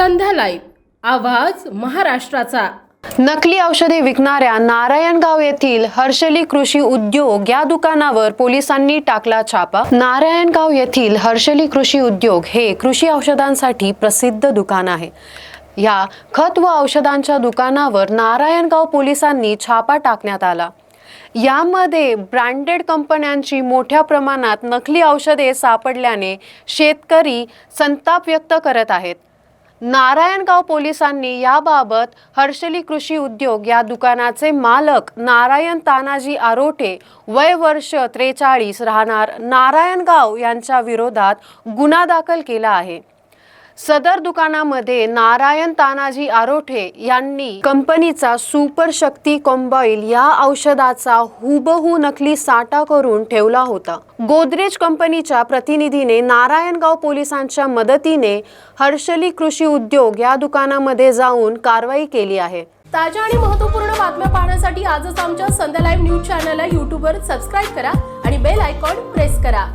Live आवाज महाराष्ट्राचा. नकली औषधे विकणाऱ्या नारायणगाव येथील हर्षली कृषी उद्योग या दुकानावर पोलिसांनी टाकला छापा. नारायणगाव येथील हर्षली कृषी उद्योग हे कृषी औषधांसाठी प्रसिद्ध दुकान आहे. या खत व औषधांच्या दुकानावर नारायणगाव पोलिसांनी छापा टाकण्यात आला. यामध्ये ब्रँडेड कंपन्यांची मोठ्या प्रमाणात नकली औषधे सापडल्याने शेतकरी संताप व्यक्त करत आहेत. नारायणगाव पोलिसांनी याबाबत हर्षली कृषी उद्योग या दुकानाचे मालक नारायण तानाजी आरोटे वय वर्ष त्रेचाळीस राहणार नारायणगाव यांच्या विरोधात गुन्हा दाखल केला आहे. सदर दुकानामध्ये नारायण तानाजी आरोठे यांनी कंपनीचा सुपर शक्ती कॉम्बाईल या औषधाचा हुबहू नकली साठा करून ठेवला होता. गोदरेज कंपनीच्या प्रतिनिधीने नारायणगाव पोलिसांच्या मदतीने हर्षली कृषी उद्योग या दुकानामध्ये जाऊन कारवाई केली आहे. ताज्या आणि महत्त्वपूर्ण बातम्या पाहण्यासाठी आजच आमच्या संध्या लाईव्ह न्यूज चॅनलला यूट्यूबवर सबस्क्राईब करा आणि बेल आयकॉन प्रेस करा.